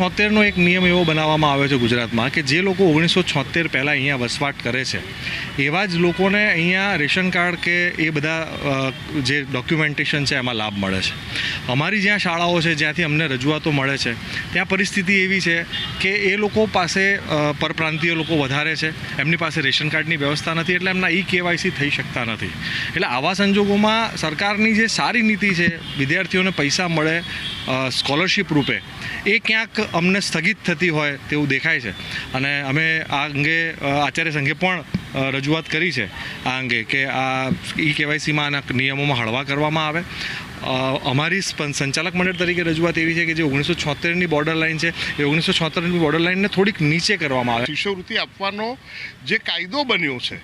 છોતેરનો એક નિયમ એવો બનાવવામાં આવ્યો છે ગુજરાતમાં કે જે લોકો ઓગણીસો છોતેર પહેલાં અહીંયા વસવાટ કરે છે, એવા જ લોકોને અહીંયા રેશન કાર્ડ કે એ બધા જે ડોક્યુમેન્ટેશન છે એમાં લાભ મળે છે. અમારી જ્યાં શાળાઓ છે, જ્યાંથી અમને રજૂઆતો મળે છે, ત્યાં પરિસ્થિતિ એવી છે કે એ લોકો પાસે પરપ્રાંતિય લોકો વધારે છે, એમની પાસે રેશન કાર્ડની વ્યવસ્થા નથી, એટલે એમના ઈ કેવાયસી થઈ શકતા નથી. એટલે આવા સંજોગોમાં સરકારની જે સારી નીતિ છે, વિદ્યાર્થીઓને પૈસા મળે સ્કોલરશિપ રૂપે, એ ક્યાંક અમને સ્થગિત થતી હોય તેવું દેખાય છે. અને અમે આ અંગે આચાર્ય સંઘે પણ રજૂઆત કરી છે, આ અંગે કે આ ઈ કેવાયસીમાં આના નિયમોમાં હળવા કરવામાં આવે. અમારી સંચાલક મંડળ તરીકે રજૂઆત એવી છે કે જે ઓગણીસો છોતેરની બોર્ડર લાઇન છે, એ ઓગણીસો છોતેરની બોર્ડર લાઇનને થોડીક નીચે કરવામાં આવે. શિષ્યવૃત્તિ આપવાનો જે કાયદો બન્યો છે,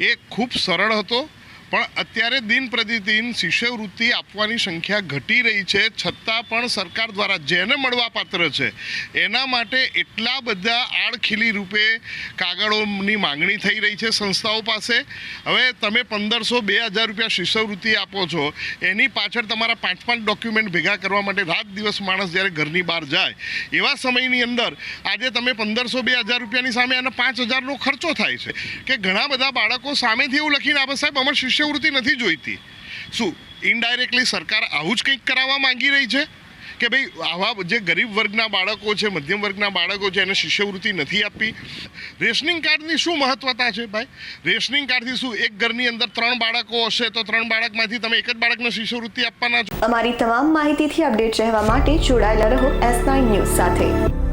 એ ખૂબ સરળ હતો. પણ અત્યારે દિન પ્રતિદિન શિષ્યવૃત્તિ આપવાની સંખ્યા ઘટી રહી છે, છતાં પણ સરકાર દ્વારા જેને મળવાપાત્ર છે, એના માટે એટલા બધા આડખીલી રૂપે કાગળોની માંગણી થઈ રહી છે સંસ્થાઓ પાસે. હવે તમે પંદરસો બે હજાર રૂપિયા શિષ્યવૃત્તિ આપો છો, એની પાછળ તમારા પાંચ પાંચ ડોક્યુમેન્ટ ભેગા કરવા માટે રાત દિવસ માણસ જ્યારે ઘરની બહાર જાય, એવા સમયની અંદર આજે તમે પંદરસો બે હજાર રૂપિયાની સામે અને પાંચ હજારનો ખર્ચો થાય છે. કે ઘણા બધા બાળકો સામેથી એવું લખીને આપે, સાહેબ, અમારે શિષ્યવૃત્તિ નથી જોઈતી. શું ઇનડાયરેક્ટલી સરકાર આવું જ કંઈક કરાવવા માંગી રહી છે? કે ભાઈ, આવા જે ગરીબ વર્ગના બાળકો છે, મધ્યમ વર્ગના બાળકો છે, એને શિષ્યવૃત્તિ નથી આપી રેશનિંગ કાર્ડની શું મહત્વતા છે ભાઈ? રેશનિંગ કાર્ડથી શું, એક ઘરની અંદર ત્રણ બાળકો હશે તો ત્રણ બાળકમાંથી તમે એક જ બાળકને શિષ્યવૃત્તિ આપવાના છો? અમારી તમામ માહિતીથી અપડેટ રહેવા માટે જોડાયેલા રહો એસ નાઇન ન્યૂઝ સાથે.